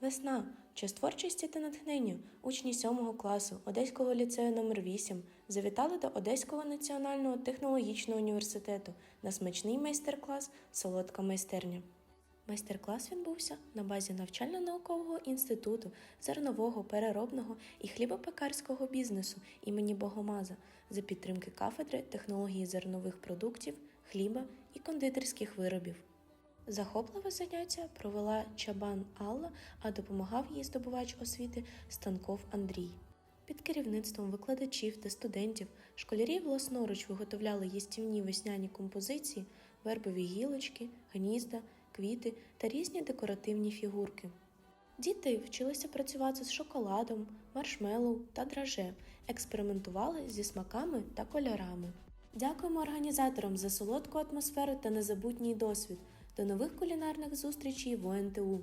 Весна. Час творчості та натхнення. Учні 7 класу Одеського ліцею номер 8 завітали до Одеського національного технологічного університету на смачний майстер-клас Солодка майстерня. Майстер-клас відбувся на базі навчально-наукового інституту зернового, переробного і хлібопекарського бізнесу імені Богомаза за підтримки кафедри технології зернових продуктів, хліба і кондитерських виробів. Захопливе заняття провела Чабан Алла, а допомагав їй здобувач освіти Станков Андрій. Під керівництвом викладачів та студентів школярі власноруч виготовляли їстівні весняні композиції, вербові гілочки, гнізда, квіти та різні декоративні фігурки. Діти вчилися працювати з шоколадом, маршмеллоу та драже, експериментували зі смаками та кольорами. Дякуємо організаторам за солодку атмосферу та незабутній досвід. До нових кулінарних зустрічей в ОНТУ.